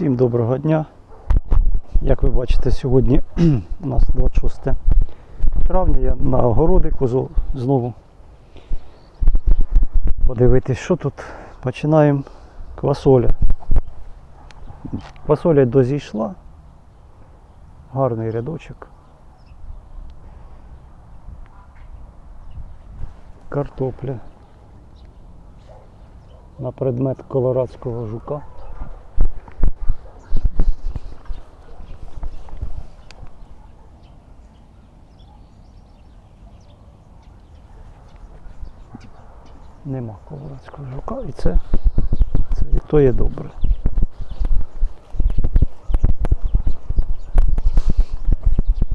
Всім доброго дня. Як ви бачите, сьогодні у нас 26 травня. Я на огородику знову подивитись, що тут. Починаємо квасоля. Квасоля дозійшла. Гарний рядочок. Картопля. На предмет колорадського жука. Нема колорадського жука і це, це і то є добре.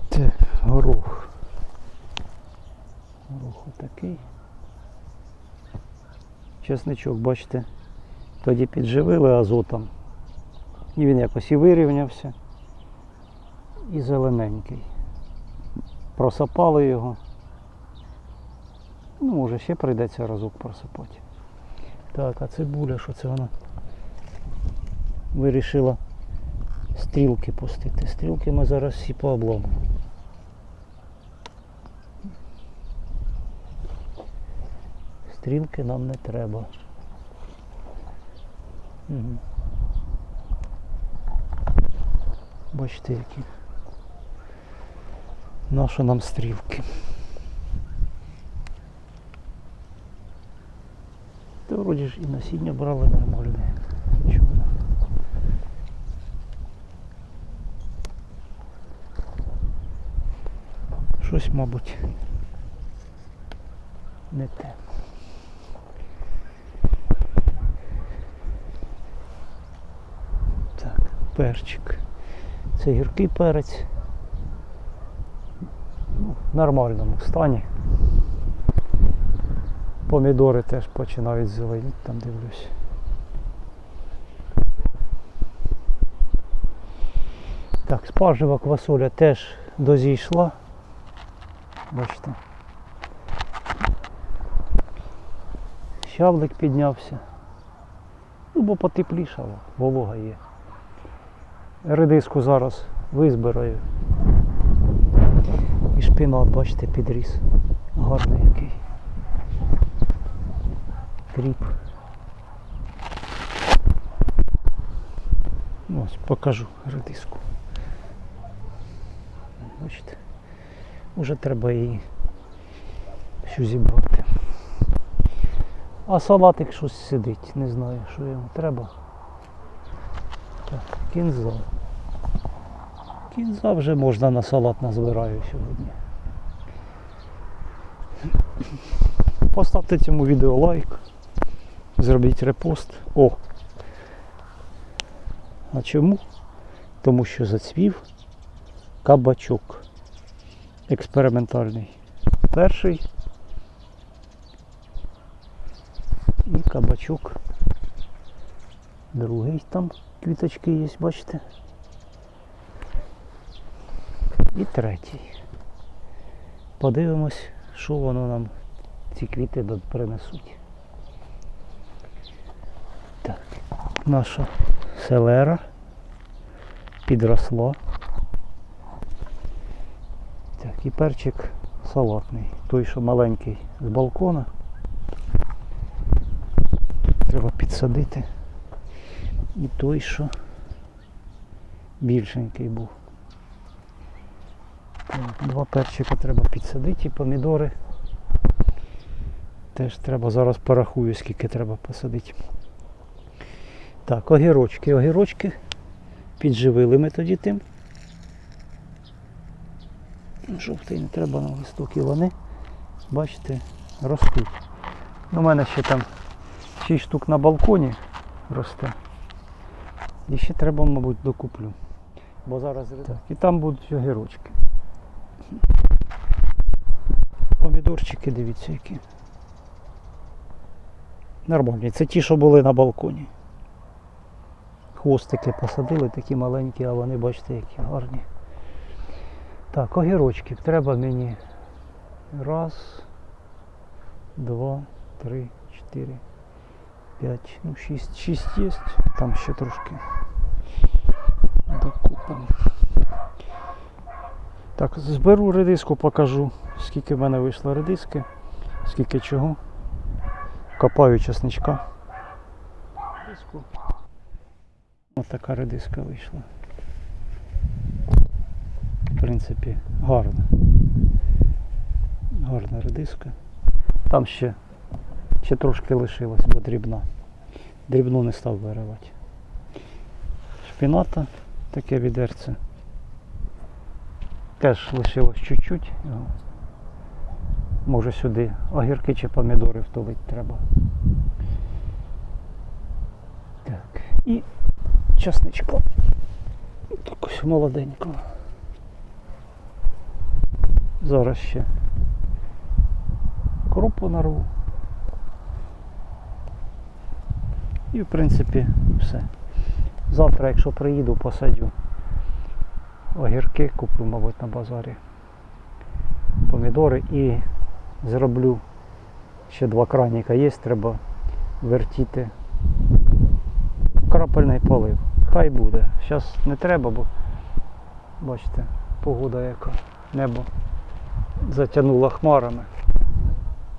Це горох. Горох отакий. Чесничок, бачите, тоді підживили азотом. І він якось і вирівнявся. І зелененький. Просапали його. Ну, може, ще прийдеться разок просипати. Так, а цибуля, що це вона? Вирішила стрілки пустити. Стрілки ми зараз всі пообламаємо. Стрілки нам не треба. Угу. Бачите, які. Наші нам стрілки. Та вроді ж і насіння брали нормальне. Нічого. Щось, мабуть, не те. Так, перчик. Це гіркий перець. Ну, в нормальному стані. Помідори теж починають зеленіти, там дивлюсь. Так, спаржева квасоля теж дозійшла. Бачите. Щавлик піднявся. Ну, бо потеплішало, волога є. Редиску зараз визбираю. І шпінат, бачите, підріс. Гарний який. Кріп. Ось покажу редиску. Бачите, вже треба її всю зібрати. А салатик щось сидить, не знаю, що йому треба. Так, кінза. Кінза вже можна на салат назбираю сьогодні. Поставте цьому відео лайк. Зробіть репост. О! А чому? Тому що зацвів кабачок експериментальний. Перший і кабачок. Другий там квіточки є, бачите? І третій. Подивимось, що воно нам ці квіти принесуть. Так, наша селера підросла. Так, і перчик салатний. Той, що маленький з балкона. Треба підсадити. І той, що більшенький був. Два перчика треба підсадити і помідори. Теж треба зараз порахую, скільки треба посадити. Так, огірочки, огірочки. Підживили ми тоді тим. Жовтий не треба на листок і вони, бачите, ростуть. У мене ще там 6 штук на балконі росте. І ще треба, мабуть, докуплю. Бо зараз так, і там будуть огірочки. Помідорчики, дивіться які. Нормальні. Це ті, що були на балконі. Хвостики посадили, такі маленькі, а вони, бачите, які гарні. Так, огірочків треба мені. Раз, два, три, чотири, п'ять, ну шість. Шість є. Там ще трошки. так. Так, зберу редиску, покажу, скільки в мене вийшло редиски, скільки чого. Копаю чесничка. Редиску. Ось така редиска вийшла. В принципі, гарна. Гарна редиска. Там ще, ще трошки лишилось, бо дрібна. Дрібну не став виривати. Шпіната, таке відерце. Теж лишилось чуть-чуть. Може сюди огірки чи помідори втулити треба. Так. І часничко. Так ось молоденько. Зараз ще крупу нарву. І в принципі все. Завтра, якщо приїду, посадю огірки, куплю, мабуть, на базарі. Помідори і зроблю ще два краніка є, треба вертіти крапельний полив. Хай буде. Зараз не треба, бо бачите, погода яка. Небо затягнуло хмарами.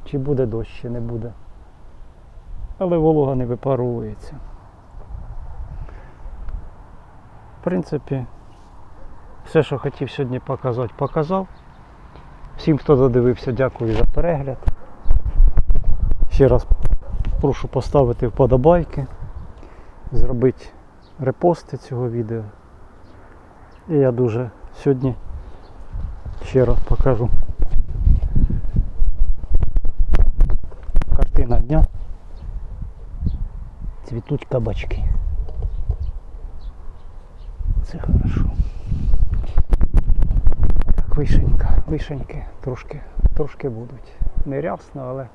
Чи буде дощ, чи не буде. Але волога не випаровується. В принципі, все, що хотів сьогодні показати, показав. Всім, хто додивився, дякую за перегляд. Ще раз прошу поставити вподобайки, зробити репости цього відео. І я дуже сьогодні ще раз покажу. Картина дня. Цвітуть кабачки. Це хорошо. Так, вишенька, вишеньки трошки, трошки будуть. Не рясно, але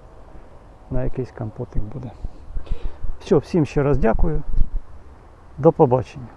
на якийсь компотик буде. Все, всім ще раз дякую. До побачення.